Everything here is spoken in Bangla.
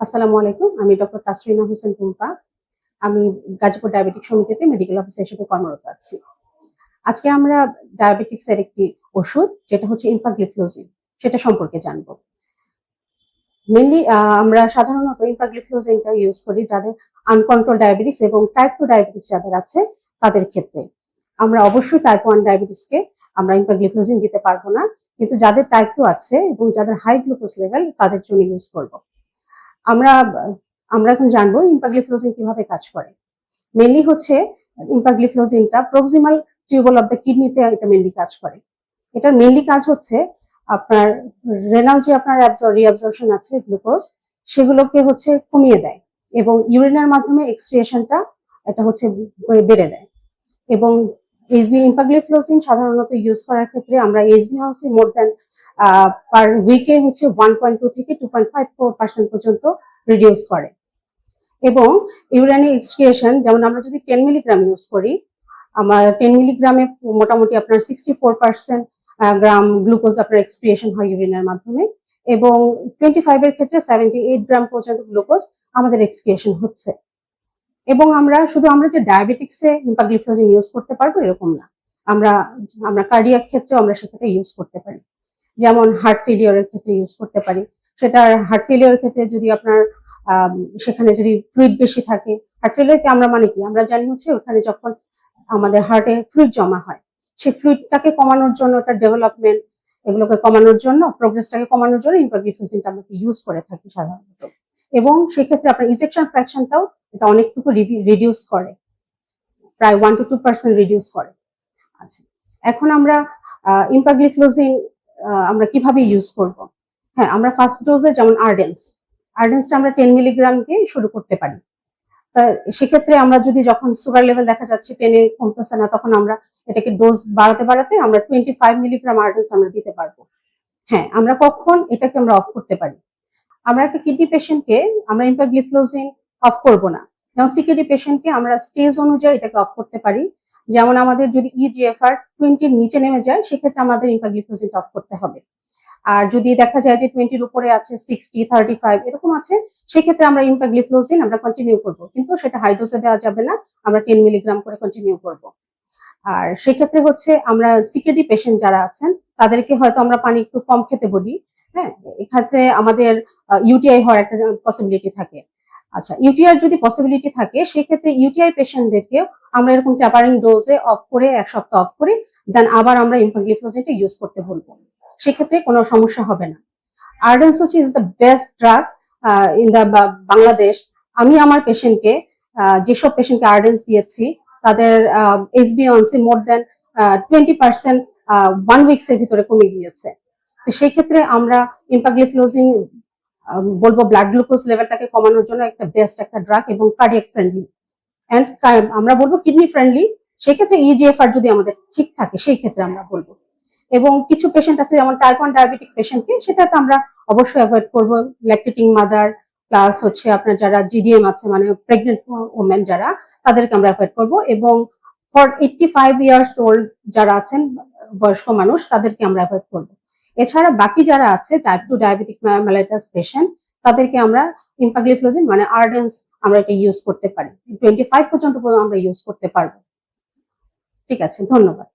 আসসালামু আলাইকুম, আমি ডক্টর তাসরিনা হোসেন টুম্পা। আমি গাজীপুর ডায়াবেটিক সমিতিতে মেডিকেল অফিসার হিসেবে কর্মরত আছি। আজকে আমরা ডায়াবেটিক্সের একটি ওষুধ, যেটা হচ্ছে ইম্পাগ্লিফ্লোজিন সেটা সম্পর্কে জানব। মেনলি আমরা সাধারণত ইম্পাগ্লিফ্লোজিনটা ইউজ করি যাদের আনকন্ট্রোল ডায়াবেটিস এবং টাইপ টু ডায়াবেটিস যাদের আছে, তাদের ক্ষেত্রে। আমরা অবশ্যই টাইপ ওয়ান ডায়াবেটিসকে আমরা ইম্পাগ্লিফ্লোজিন দিতে পারব না, কিন্তু যাদের টাইপ টু আছে এবং যাদের হাই গ্লুকোজ লেভেল তাদের জন্য ইউজ করব। আমরা আমরা এখন জানব ইম্পাগ্লিফ্লোজিন কীভাবে কাজ করে। মেনলি হচ্ছে ইম্পাগ্লিফ্লোজিনটা প্রক্সিমাল টিউবল অফ দ্য কিডনিতে এটা মেনলি কাজ করে। এটার মেনলি কাজ হচ্ছে আপনার রেনাল যে আপনার রিঅ্যাবজর্পশন আছে গ্লুকোজ সেগুলোকে হচ্ছে কমিয়ে দেয় এবং ইউরিনের মাধ্যমে এক্সক্রিয়েশনটা এটা হচ্ছে বেড়ে দেয়। এবং এইচবি ইম্পাগ্লিফ্লোজিন সাধারণত ইউজ করার ক্ষেত্রে আমরা এইচবি হাউসে মোর দেন পার উইকে হচ্ছে ওয়ান পয়েন্ট টু থেকে টু পয়েন্ট ফাইভ পার্সেন্ট পর্যন্ত রিডিউস করে। এবং ইউরানি এক্সক্রিয়েশন যেমন আমরা যদি টেন মিলিগ্রাম ইউজ করি, আমার টেন মিলিগ্রামে মোটামুটি আপনার sixty four percent gram glucose আপনার এক্সক্রিয়েশন হয় ইউরিনের মাধ্যমে। এবং টোয়েন্টি ফাইভের ক্ষেত্রে সেভেন্টি এইট গ্রাম পর্যন্ত গ্লুকোজ আমাদের এক্সক্রিয়েশন হচ্ছে। এবং আমরা শুধু আমরা যে ডায়াবেটিক্সে ইম্পাগ্লিফ্লোজিন ইউজ করতে পারব এরকম না। আমরা আমরা কার্ডিয়াক ক্ষেত্রে আমরা সেটাকে ইউজ করতে পারি। যেমন হার্ট ফেলিওরের ক্ষেত্রে ইউজ করতে পারি। সেটা হার্ট ফেলিওরের ক্ষেত্রে যদি আপনার সেখানে যদি ফ্লুইড বেশি থাকে হার্ট ফেলিওরকে আমরা মানে কি? আমরা জানি হচ্ছে ওখানে যখন আমাদের হার্টে ফ্লুইড জমা হয়, সেই ফ্লুইডটাকে কমানোর জন্য ওটা ডেভেলপমেন্ট এগুলোকে কমানোর জন্য প্রোগ্রেসটাকে কমানোর জন্য ইম্পাগ্লিফ্লোজিনটা আমরা ইউজ করে থাকি সাধারণত। এবং সেক্ষেত্রে আপনার ইজেকশন ফ্র্যাকশনটাও এটা অনেকটুকু রিডিউস করে। প্রায় one two two percent reduce করে। আচ্ছা। এখন আমরা ইম্পাগ্লিফ্লোজিন আমরা কীভাবে ইউজ করব? হ্যাঁ আমরা ফার্স্ট ডোজে যেমন আর্ডেন্স আর্ডেন্সটা আমরা টেন মিলিগ্রাম দিয়ে শুরু করতে পারি। সেক্ষেত্রে আমরা যদি যখন সুগার লেভেল দেখা যাচ্ছে টেনে কমতেছে না, তখন আমরা এটাকে ডোজ বাড়াতে বাড়াতে আমরা টোয়েন্টি ফাইভ মিলিগ্রাম আর্ডেন্স আমরা দিতে পারব। হ্যাঁ আমরা কখন এটাকে আমরা অফ করতে পারি? আমরা একটা কিডনি পেশেন্টকে আমরা ইম্পাগ্লিফ্লোজিন অফ করব না। যেমন সিকিডি পেশেন্টকে আমরা স্টেজ অনুযায়ী এটাকে অফ করতে পারি। যেমন আমাদের যদি ইজিএফআর টোয়েন্টির নিচে নেমে যায়, সেক্ষেত্রে আমাদের ইম্পাগ্লিফ্লোজিন অফ করতে হবে। আর যদি দেখা যায় যে টোয়েন্টির উপরে আছে সিক্সটি থার্টি ফাইভ এরকম আছে, সেক্ষেত্রে আমরা ইম্পাগ্লিফ্লোজিন আমরা কন্টিনিউ করব। কিন্তু সেটা হাইড্রোজে দেওয়া যাবে না, আমরা টেন মিলিগ্রাম করে কন্টিনিউ করব। আর সেক্ষেত্রে হচ্ছে আমরা সিকেডি পেশেন্ট যারা আছেন, তাদেরকে হয়তো আমরা পানি একটু কম খেতে বলি। হ্যাঁ এখানে আমাদের ইউটিআই হওয়ার একটা পসিবিলিটি থাকে। আচ্ছা ইউটিআই যদি পসিবিলিটি থাকে, সেক্ষেত্রে ইউটিআই পেশেন্টদেরকেও আমরা এরকম ট্যাপারিং ডোজে অফ করে এক সপ্তাহ অফ করে দেন আবার আমরা ইম্পাগ্লিফ্লোজিনটা ইউজ করতে বলব। সেক্ষেত্রে কোনো সমস্যা হবে না। আর্ডেন্স হচ্ছে is the best drug in the Bangladesh. আমি আমার পেশেন্টকে যেসব পেশেন্টকে আর্ডেন্স দিয়েছি, তাদের H B A one C more than twenty percent one weeks এর ভিতরে কমে গিয়েছে। সেই ক্ষেত্রে আমরা ইম্পাগ্লিফ্লোজিন বলব ব্লাড গ্লুকোজ লেভেলটাকে কমানোর জন্য একটা বেস্ট একটা ড্রাগ এবং কার্ডিয়াক ফ্রেন্ডলি অ্যান্ড আমরা বলব কিডনি ফ্রেন্ডলি সেক্ষেত্রে ইজিএফআর যদি আমাদের ঠিক থাকে, সেই ক্ষেত্রে আমরা বলব। এবং কিছু পেশেন্ট আছে, যেমন টাইপ ওয়ান ডায়াবেটিক পেশেন্টকে সেটাতে আমরা অবশ্যই অ্যাভয়েড করব। ল্যাকটেটিং মাদার প্লাস হচ্ছে আপনার যারা জিডিএম আছে মানে প্রেগনেন্ট ওমেন যারা, তাদেরকে আমরা অ্যাভয়েড করব। এবং for eighty five years old যারা আছেন, বয়স্ক মানুষ, তাদেরকে আমরা অ্যাভয়েড করব। এছাড়া বাকি যারা আছে type two diabetic mellitus patient তাদেরকে আমরা ইম্পাগ্লিফ্লোজিন মানে আর্ডেন্স আমরা এটা ইউজ করতে পারি। টোয়েন্টি ফাইভ পর্যন্ত আমরা ইউজ করতে পারব। ঠিক আছে, ধন্যবাদ।